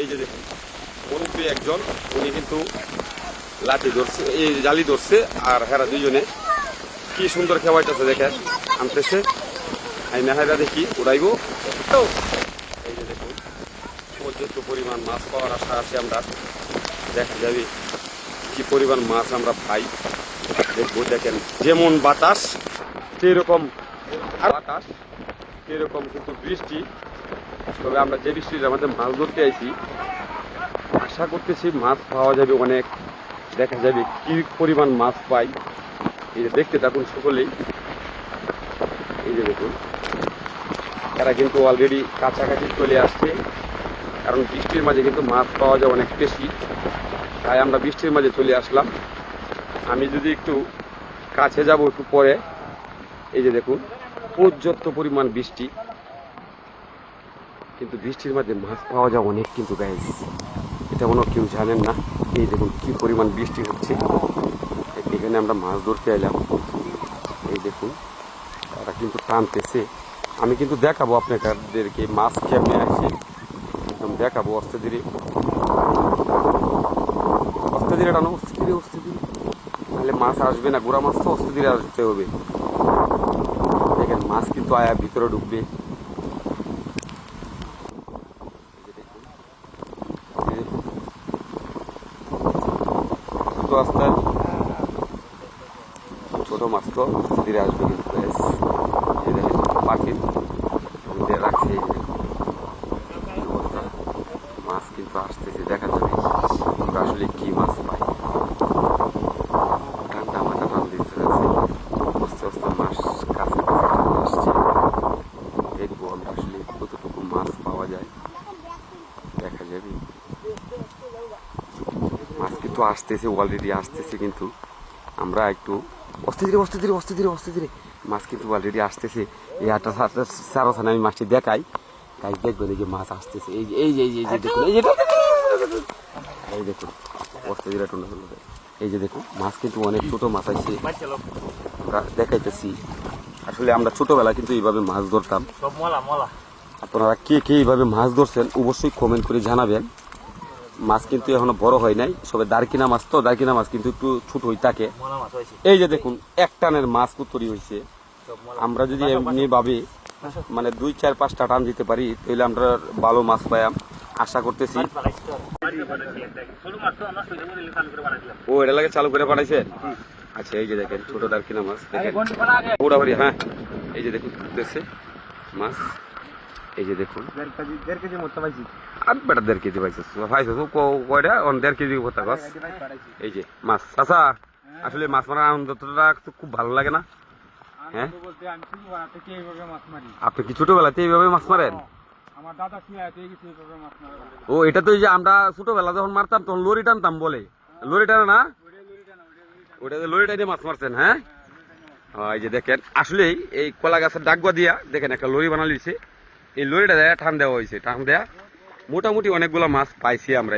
এই যে দেখুন মুরব্বী একজন, উনি কিন্তু লাঠি ধরছে, এই জালি ধরছে, আর হেরা দুইজনে কি সুন্দর খেওয়াইতেছে দেখেন, আনতেছে। আই নেহাইরা দেখি, উড়াইবো। এই যে দেখুন, পর্যাপ্ত পরিমাণ মাছ পাওয়ার আশা আছে আমরা। দেখা যাবে কি পরিমাণ মাছ আমরা পাই। দেখব, দেখেন, যেমন বাতাস, সেরকম আর বাতাস, সেরকম কিন্তু বৃষ্টি। তবে আমরা যে বৃষ্টির আমাদের মাছ ধরতে আইছি, আশা করতেছি মাছ পাওয়া যাবে অনেক। দেখা যাবে কি পরিমাণ মাছ পাই। এই যে দেখতে থাকুন সকলেই। এই যে দেখুন এরা কিন্তু অলরেডি কাছাকাছি চলে আসছে। কারণ বৃষ্টির মাঝে কিন্তু মাছ পাওয়া যায় অনেক বেশি। তাই আমরা বৃষ্টির মাঝে চলে আসলাম। আমি যদি একটু কাছে যাব একটু পরে, এই যে দেখুন, পর্যাপ্ত পরিমাণ বৃষ্টি। কিন্তু বৃষ্টির মাঝে মাছ পাওয়া যায় অনেক কিন্তু গাইজ এটা কোনো কেউ জানেন না। এই দেখুন কী পরিমাণ বৃষ্টি হচ্ছে। এখানে আমরা মাছ ধরতে এলাম। এই দেখুন, তারা কিন্তু টানতেছে। আমি কিন্তু দেখাবো আপনাদেরকে মাছ কেমনে আছে। একদম দেখাবো অস্তে ধীরে। অস্তে ধীরে টানো অস্তে ধীরে অস্তে ধীরে। তাহলে মাছ আসবে না, গোড়া মাছ তো অস্তে ধীরে আসতে হবে। দেখেন, মাছ কিন্তু আয়া ভিতরে ঢুকবে এই যে দেখুন। তো আস্তে ছোট মাছ তো ধীরে আসবে কিন্তু। এই দেখেন, পাখি। দিয়ে রাখছে। মাছ কিন্তু আসতেছে, দেখা যাবে। আমরা আসলে কি মাছ পাই? ঠান্ডা মাথা টান আস্তে মাছ কাছে আসছে। দেখব আমরা আসলে কতটুকু মাছ পাওয়া যায়, দেখা যাবে। কিন্তু আসতেছে অলরেডি আসতেছে কিন্তু। আমরা একটু অস্তে ধীরে অস্তে ধীরে অস্তে ধীরে অস্তে ধীরে। মাছ কিন্তু অলরেডি আসতেছে। এই আটটা সারা সানে আমি মাছটি দেখাই। তাই দেখবেন এই যে মাছ আসতেছে। এই যে এই যে এই যে দেখুন এই যে এই দেখুন অস্তে ধীরে টুন্ডা এই যে দেখুন মাছ কিন্তু অনেক ছোট মাছ আছে। আমরা দেখাইতেছি। আসলে আমরা ছোটবেলা কিন্তু এইভাবে মাছ ধরতাম। আপনারা কে কে এইভাবে মাছ ধরছেন অবশ্যই কমেন্ট করে জানাবেন। মাছ কিন্তু এখনও বড় হয় নাই। সবে দারকিনা মাছ তো দারকিনা মাছ কিন্তু একটু ছোট হয়ে থাকে। এই যে দেখুন এক টানের মাছ তৈরি হয়েছে আমরা যদি এমনি ভাবে মানে দুই চার পাঁচটা টান দিতে পারি তাহলে আমরা ভালো মাছ পাইয়াম আশা করতেছি। ও এটা লাগে চালু করে পাঠাইছে আচ্ছা এই যে দেখেন ছোট দারকিনা মাছ দেখেন। হ্যাঁ। এই যে দেখুন মাছ। এই যে দেখুন। দেড় কেজি মতো পাইছি। আর বেটা দেড় কেজি পাইছিস কয়টা? অন দেড় কেজি গাছ এই যে মাছ। চাচা আসলে মাছ মারার আনন্দটা খুব ভালো লাগে না? হ্যাঁ? আমি আপনি কি ছোটবেলাতে এইভাবে মাছ মারেন? ও এটা তো এই যে আমরা ছোটবেলা যখন মারতাম তখন লরি টানতাম বলে। লরি টানে না? ওটা লরি টাইনে মাছ মারছেন হ্যাঁ? হ্যাঁ, এই যে দেখেন আসলেই এই কলা গাছের ডাকবা দিয়া দেখেন একটা লরি বানা লিছে এই লরিটা দেয়া টান দেওয়া হয়েছে টান দেয়া মোটামুটি অনেকগুলো মাছ পাইছি আমরা।